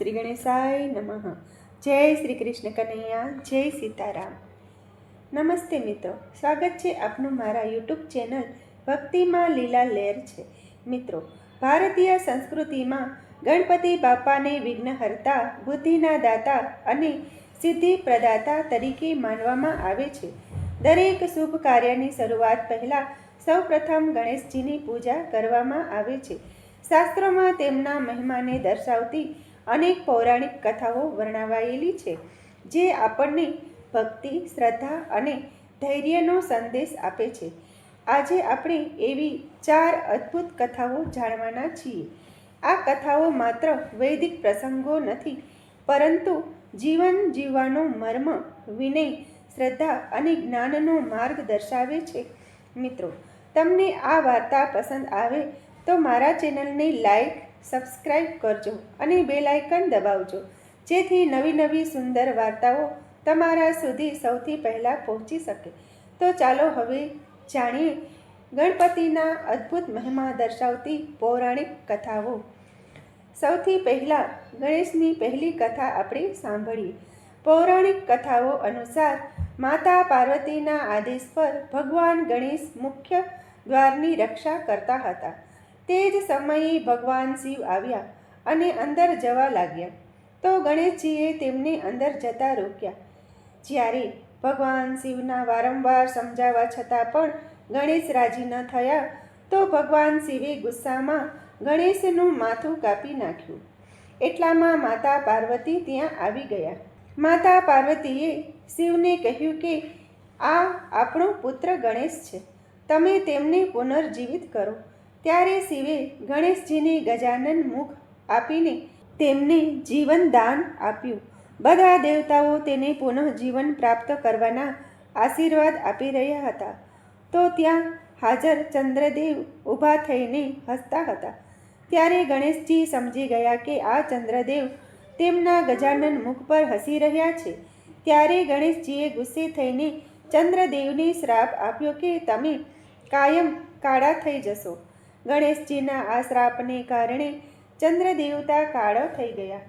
શ્રી ગણેશાય નમઃ. જય શ્રી કૃષ્ણ કનૈયા, જય સીતારામ. નમસ્તે મિત્રો, સ્વાગત છે આપનું મારા યુટ્યુબ ચેનલ ભક્તિમાં લીલા લહેર છે. મિત્રો, ભારતીય સંસ્કૃતિમાં ગણપતિ બાપાને વિઘ્નહર્તા, બુદ્ધિના દાતા અને સિદ્ધિ પ્રદાતા તરીકે માનવામાં આવે છે. દરેક શુભ કાર્યની શરૂઆત પહેલાં સૌપ્રથમ ગણેશજીની પૂજા કરવામાં આવે છે. શાસ્ત્રોમાં તેમના મહિમાને દર્શાવતી અનેક પૌરાણિક કથાઓ વર્ણવાયેલી છે, જે આપણને ભક્તિ, શ્રદ્ધા અને ધૈર્યનો સંદેશ આપે છે. આજે આપણે એવી ચાર અદ્ભુત કથાઓ જાણવાના છીએ. આ કથાઓ માત્ર વૈદિક પ્રસંગો નથી, પરંતુ જીવન જીવવાનો મર્મ, વિનય, શ્રદ્ધા અને જ્ઞાનનો માર્ગ દર્શાવે છે. મિત્રો, તમને આ વાર્તા પસંદ આવે તો મારા ચેનલને લાઈક સબસ્ક્રાઈબ કરજો અને બેલ આઇકન દબાવજો. જેથી નવી નવી સુંદર વાર્તાઓ તમારા સુધી સૌથી પહેલાં પહોંચી શકે. તો ચાલો હવે જાણીએ ગણપતિના અદ્ભુત મહિમા દર્શાવતી પૌરાણિક કથાઓ. સૌથી પહેલાં ગણેશની પહેલી કથા આપણે સાંભળીએ. પૌરાણિક કથાઓ અનુસાર માતા પાર્વતીના આદેશ પર ભગવાન ગણેશ મુખ્ય દ્વારની રક્ષા કરતા હતા. તે જ સમયે ભગવાન શિવ આવ્યા અને અંદર જવા લાગ્યા. તો ગણેશજીએ તેમને અંદર જતા રોક્યા. જ્યારે ભગવાન શિવના વારંવાર સમજાવવા છતાં પણ ગણેશ રાજી ન થયા, તો ભગવાન શિવે ગુસ્સામાં ગણેશનું માથું કાપી નાખ્યું. એટલામાં માતા પાર્વતી ત્યાં આવી ગયા. માતા પાર્વતીએ શિવને કહ્યું કે, આ આપણો પુત્ર ગણેશ છે. તમે તેમને પુનર્જીવિત કરો. ત્યારે શિવે ગણેશજીને ગજાનન મુખ આપીને તેમને જીવન દાન આપ્યું. બધા દેવતાઓ તેને પુનઃજીવન પ્રાપ્ત કરવાના આશીર્વાદ આપી રહ્યા હતા. તો ત્યાં હાજર ચંદ્રદેવ ઊભા થઈને હસતા હતા. ત્યારે ગણેશજી સમજી ગયા કે આ ચંદ્રદેવ તેમના ગજાનન મુખ પર હસી રહ્યા છે. ત્યારે ગણેશજીએ ગુસ્સે થઈને ચંદ્રદેવને શ્રાપ આપ્યો કે તમે કાયમ કાળા થઈ જશો. ગણેશજીના આ શ્રાપને કારણે ચંદ્રદેવતા કાળો થઈ ગયા.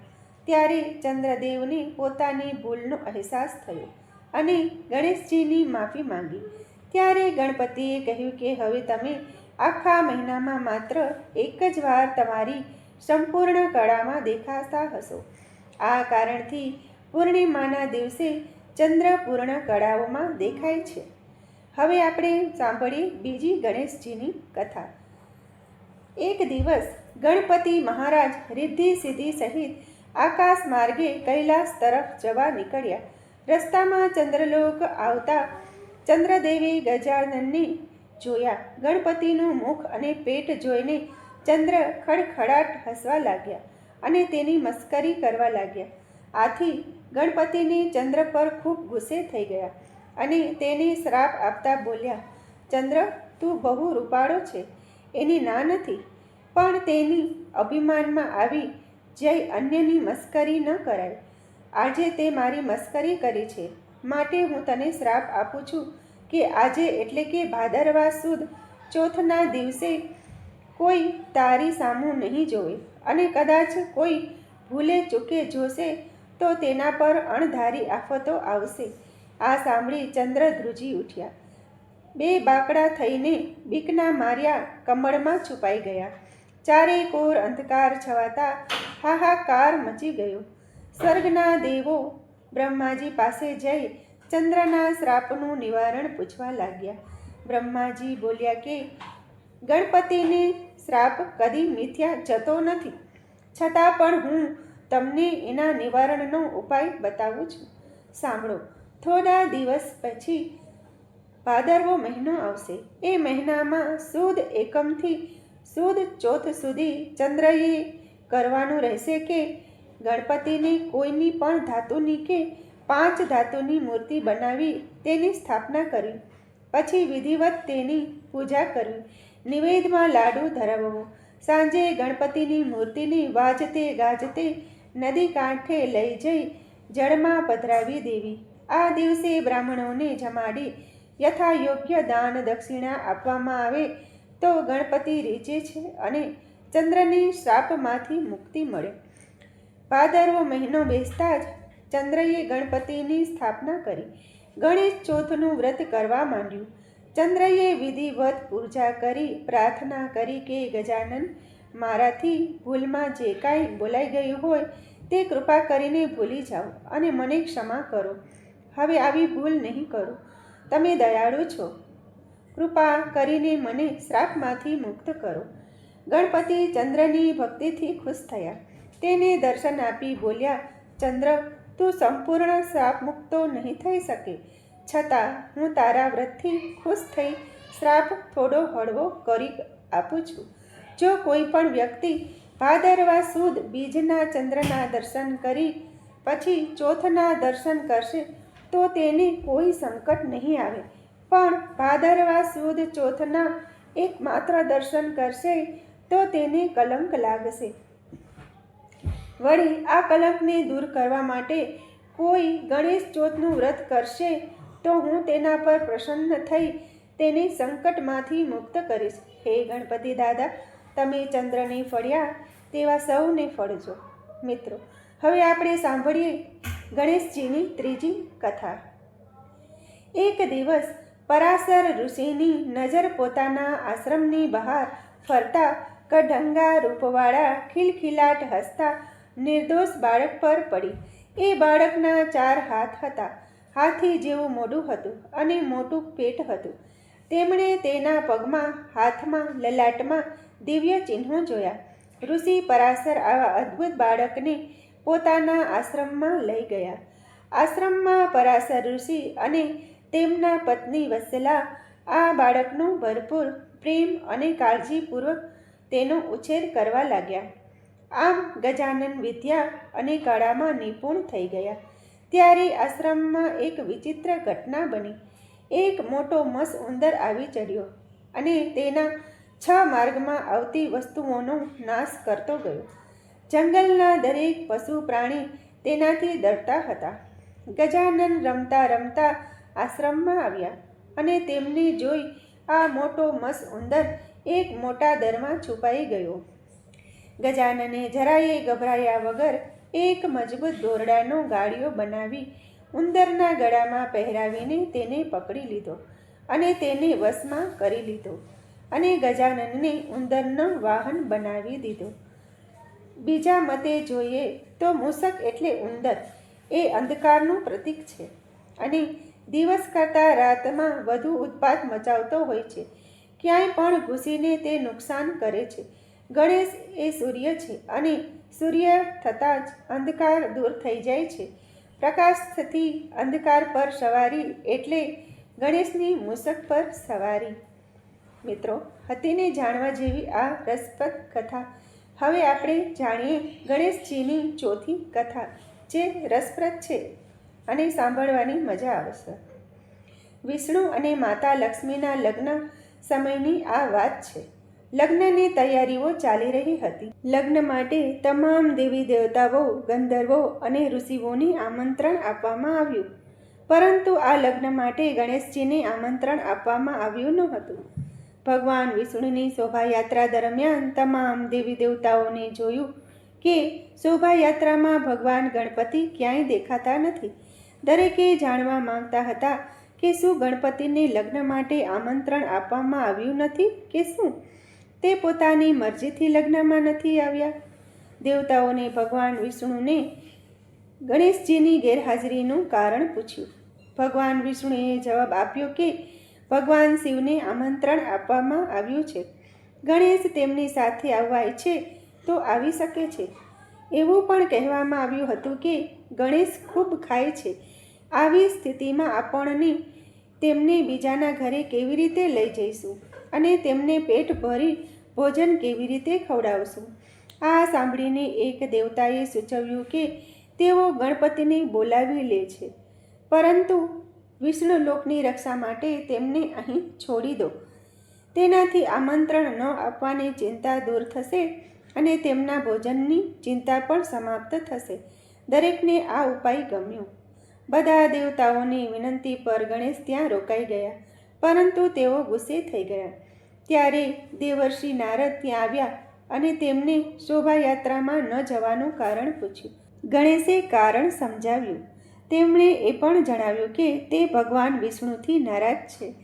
ત્યારે ચંદ્રદેવને પોતાની ભૂલનો અહેસાસ થયો અને ગણેશજીની માફી માંગી. ત્યારે ગણપતિએ કહ્યું કે હવે તમે આખા મહિનામાં માત્ર એક જ વાર તમારી સંપૂર્ણ કળામાં દેખાતા હશો. આ કારણથી પૂર્ણિમાના દિવસે ચંદ્ર પૂર્ણ કળાઓમાં દેખાય છે. હવે આપણે સાંભળીએ બીજી ગણેશજીની કથા. એક દિવસ ગણપતિ મહારાજ રિદ્ધિ સિદ્ધિ સહિત આકાશ માર્ગે કૈલાસ તરફ જવા નીકળ્યા. રસ્તામાં ચંદ્રલોક આવતા ચંદ્રદેવી ગજાનનને જોયા. ગણપતિનું મુખ અને પેટ જોઈને ચંદ્ર ખડખડાટ હસવા લાગ્યા અને તેની મસ્કરી કરવા લાગ્યા. આથી ગણપતિને ચંદ્ર પર ખૂબ ગુસ્સે થઈ ગયા અને તેને શ્રાપ આપતા બોલ્યા, ચંદ્ર, તું બહુ રૂપાળો છે. એની ના નથી, પણ તેની અભિમાનમાં આવી જય અન્યની મસ્કરી ન કરાય. આજે તે મારી મસ્કરી કરી છે. માટે હું તને શ્રાપ આપું છું કે આજે એટલે કે ભાદરવા સુદ ચોથના દિવસે કોઈ તારી સામું નહીં જોવે અને કદાચ કોઈ ભૂલે ચૂકે જોશે તો તેના પર અણધારી આફતો આવશે. આ સાંભળી ચંદ્ર ધ્રુજી ઉઠ્યા. બે બાકડા થઈને બીકના માર્યા કમળમાં છુપાઈ ગયા. ચારે કોર અંધકાર છવાતા હાહાકાર મચી ગયો. સ્વર્ગના દેવો બ્રહ્માજી પાસે જઈ ચંદ્રના શ્રાપનું નિવારણ પૂછવા લાગ્યા. બ્રહ્માજી બોલ્યા કે, ગણપતિને શ્રાપ કદી મિથ્યા જતો નથી. છતાં પણ હું તમને એના નિવારણનો ઉપાય બતાવું છું. સાંભળો, થોડા દિવસ પછી ભાદરવો મહિનો આવશે. એ મહિનામાં સુદ એકમથી સુદ ચોથ સુધી ચંદ્રએ કરવાનું રહેશે કે ગણપતિને કોઈની પણ ધાતુની કે પાંચ ધાતુની મૂર્તિ બનાવી તેની સ્થાપના કરવી પછી વિધિવત તેની પૂજા કરવી નિવેદમાં લાડુ ધરાવવો. સાંજે ગણપતિની મૂર્તિને વાજતે ગાજતે નદી કાંઠે લઈ જઈ જળમાં પધરાવી દેવી. આ દિવસે બ્રાહ્મણોને જમાડી યથા યોગ્ય દાન દક્ષિણા આપવામાં આવે તો ગણપતિ રીચે છે અને ચંદ્રની શ્રાપમાંથી મુક્તિ મળે. ભાદરવો મહિનો બેસતા જ ચંદ્રએ ગણપતિની સ્થાપના કરી. ગણેશ ચોથનું વ્રત કરવા માંડ્યું. ચંદ્રએ વિધિવત પૂજા કરી, પ્રાર્થના કરી કે ગજાનન મારાથી ભૂલમાં જે કાંઈ બોલાઈ ગયું હોય તે કૃપા કરીને ભૂલી જાઓ અને મને ક્ષમા કરો. હવે આવી ભૂલ નહીં કરું. તમે દયાળુ છો. કૃપા કરીને મને શ્રાપમાંથી મુક્ત કરો. ગણપતિ ચંદ્રની ભક્તિથી ખુશ થયા. તેને દર્શન આપી બોલ્યા, ચંદ્ર, તું સંપૂર્ણ શ્રાપ મુક્તો નહીં થઈ શકે. છતાં હું તારા વ્રતથી ખુશ થઈ શ્રાપ થોડો હળવો કરી આપું છું. જો કોઈ પણ વ્યક્તિ ભાદરવા સુદ બીજના ચંદ્રના દર્શન કરી પછી ચોથના દર્શન કરશે તો તેને કોઈ સંકટ નહીં આવે. પણ ભાદરવા સુદ ચોથના એકમાત્ર દર્શન કરશે તો તેને કલંક લાગશે. વળી આ કલંકને દૂર કરવા માટે કોઈ ગણેશ ચોથનું વ્રત કરશે તો હું તેના પર પ્રસન્ન થઈ તેને સંકટમાંથી મુક્ત કરીશ. હે ગણપતિ દાદા, તમે ચંદ્રને ફળ્યા તેવા સૌને ફળજો. મિત્રો, હવે આપણે સાંભળીએ ગણેશજીની ત્રીજી કથા. એક દિવસ પરાશર ઋષિની નજર પોતાના આશ્રમની બહાર ફરતા કઢંગા રૂપવાળા ખિલખિલાટ હસતા નિર્દોષ બાળક પર પડી. એ બાળકના ચાર હાથ હતા. હાથી જેવું મોઢું હતું અને મોટું પેટ હતું. તેમણે તેના પગમાં, હાથમાં, લલાટમાં દિવ્ય ચિહ્નો જોયા. ઋષિ પરાશર આવા અદ્ભુત બાળકને પોતાના આશ્રમમાં લઈ ગયા. આશ્રમમાં પરાશર ઋષિ અને તેમના પત્ની વત્સલા આ બાળકનો ભરપૂર પ્રેમ અને કાળજીપૂર્વક તેનો ઉછેર કરવા લાગ્યા. આમ ગજાનન વિદ્યા અને કળામાં નિપુણ થઈ ગયા. ત્યારે આશ્રમમાં એક વિચિત્ર ઘટના બની. એક મોટો મસ ઉંદર આવી ચડ્યો અને તેના છ માર્ગમાં આવતી વસ્તુઓનો નાશ કરતો ગયો. જંગલના દરેક પશુ પ્રાણી તેનાથી ડરતા હતા. ગજાનન રમતા રમતા આશ્રમમાં આવ્યા અને તેમને જોઈ આ મોટો મસ ઉંદર એક મોટા દરમાં છુપાઈ ગયો. ગજાનને જરાયે ગભરાયા વગર એક મજબૂત દોરડાનો ગાળિયો બનાવી ઉંદરના ગળામાં પહેરાવીને તેને પકડી લીધો અને તેને વશમાં કરી લીધો અને ગજાનનને ઉંદરનો વાહન બનાવી દીધો. બીજા મતે જોઈએ તો મૂસક એટલે ઉંદર એ અંધકારનું પ્રતીક છે. અને દિવસ કરતાં રાતમાં વધુ ઉત્પાત મચાવતો હોય છે. ક્યાંય પણ ઘૂસીને તે નુકસાન કરે છે. ગણેશ એ સૂર્ય છે અને સૂર્ય થતાં જ અંધકાર દૂર થઈ જાય છે. પ્રકાશથી અંધકાર પર સવારી એટલે ગણેશની મૂસક પર સવારી. મિત્રો હતીને જાણવા જેવી આ રસપ્રદ કથા હવે આપણે જાણીએ ગણેશજીની ચોથી કથા, જે રસપ્રદ છે અને સાંભળવાની મજા આવશે વિષ્ણુ અને માતા લક્ષ્મીના લગ્ન સમયની આ વાત છે. લગ્નની તૈયારીઓ ચાલી રહી હતી. લગ્ન માટે તમામ દેવી દેવતાઓ, ગંધર્વો અને ઋષિઓને આમંત્રણ આપવામાં આવ્યું. પરંતુ આ લગ્ન માટે ગણેશજીને આમંત્રણ આપવામાં આવ્યું ન હતું. ભગવાન વિષ્ણુની શોભાયાત્રા દરમિયાન તમામ દેવી દેવતાઓને જોયું કે શોભાયાત્રામાં ભગવાન ગણપતિ ક્યાંય દેખાતા નથી. દરેકે જાણવા માંગતા હતા કે શું ગણપતિને લગ્ન માટે આમંત્રણ આપવામાં આવ્યું નથી કે શું? તે પોતાની મરજીથી લગ્નમાં નથી આવ્યા. દેવતાઓને ભગવાન વિષ્ણુને ગણેશજીની ગેરહાજરીનું કારણ પૂછ્યું. ભગવાન વિષ્ણુએ જવાબ આપ્યો કે ભગવાન શિવને આમંત્રણ આપવામાં આવ્યું છે. ગણેશ તેમની સાથે આવવા ઈચ્છે તો આવી શકે છે. એવું પણ કહેવામાં આવ્યું હતું કે ગણેશ ખૂબ ખાય છે. આવી સ્થિતિમાં આપણને તેમને બીજાના ઘરે કેવી રીતે લઈ જઈશું અને તેમને પેટ ભરી ભોજન કેવી રીતે ખવડાવશું? આ સાંભળીને એક દેવતાએ સૂચવ્યું કે તેઓ ગણપતિને બોલાવી લે છે. પરંતુ વિષ્ણુ લોકની રક્ષા માટે તેમને અહીં છોડી દો. તેનાથી આમંત્રણ ન આપવાની ચિંતા દૂર થશે અને તેમના ભોજનની ચિંતા પણ સમાપ્ત થશે. દરેકને આ ઉપાય ગમ્યો. બધા દેવતાઓની વિનંતી પર ગણેશ ત્યાં રોકાઈ ગયા, પરંતુ તેઓ ગુસ્સે થઈ ગયા. ત્યારે દેવર્ષિ નારદ ત્યાં આવ્યા અને તેમને શોભાયાત્રામાં ન જવાનું કારણ પૂછ્યું. ગણેશે કારણ સમજાવ્યું. તેમણે એ પણ જણાવ્યું કે તે ભગવાન વિષ્ણુથી નારાજ છે.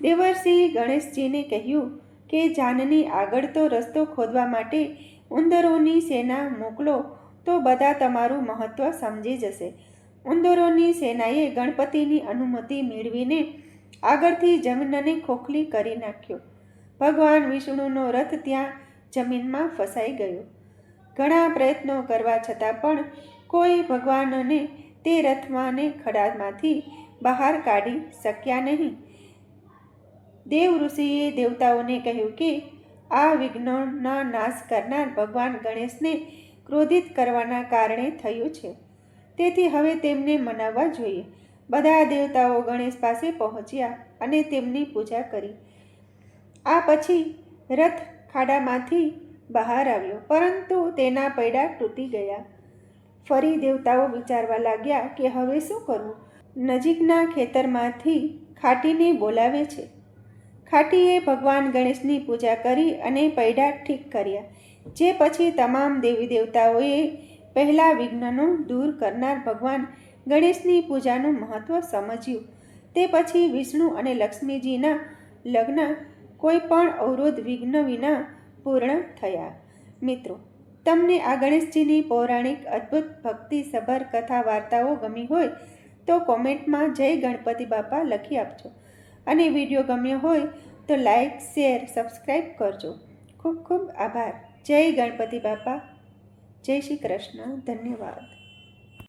દેવરસિંહ ગણેશજીને કહ્યું કે જાનની આગળ તો રસ્તો ખોદવા માટે ઉંદરોની સેના મોકલો તો બધા તમારું મહત્ત્વ સમજી જશે. ઉંદરોની સેનાએ ગણપતિની અનુમતિ મેળવીને આગળથી જમીનને ખોખલી કરી નાખ્યો. ભગવાન વિષ્ણુનો રથ ત્યાં જમીનમાં ફસાઈ ગયો. ઘણા પ્રયત્નો કરવા છતાં પણ કોઈ ભગવાનને તે રથમાંને ખડામાંથી બહાર કાઢી શક્યા નહીં. દેવ ઋષિએ દેવતાઓને કહ્યું કે, આ વિઘ્નોના નાશ કરનાર ભગવાન ગણેશને ક્રોધિત કરવાના કારણે થયું છે. તેથી હવે તેમને મનાવવા જોઈએ. બધા દેવતાઓ ગણેશ પાસે પહોંચ્યા અને તેમની પૂજા કરી. આ પછી રથ ખાડામાંથી બહાર આવ્યો, પરંતુ તેના પૈડા તૂટી ગયા. ફરી દેવતાઓ વિચારવા લાગ્યા કે હવે શું કરવું? નજીકના ખેતરમાંથી ખાટીને બોલાવે છે. ખાટીએ ભગવાન ગણેશની પૂજા કરી અને પૈડા ઠીક કર્યા, જે પછી તમામ દેવી દેવતાઓએ પહેલાં વિઘ્નનો દૂર કરનાર ભગવાન ગણેશની પૂજાનું મહત્ત્વ સમજ્યું. તે પછી વિષ્ણુ અને લક્ષ્મીજીના લગ્ન કોઈ પણ અવરોધ વિઘ્ન વિના પૂર્ણ થયા. મિત્રો તમને આ ગણેશજીની પૌરાણિક અદ્ભુત ભક્તિસભર કથા વાર્તાઓ ગમી હોય તો કોમેન્ટમાં જય ગણપતિ બાપા લખી આપજો. અને વીડિયો ગમ્યો હોય તો લાઈક, શેર સબસ્ક્રાઈબ કરજો. ખૂબ ખૂબ આભાર. જય ગણપતિ બાપા. જય શ્રી કૃષ્ણ. ધન્યવાદ.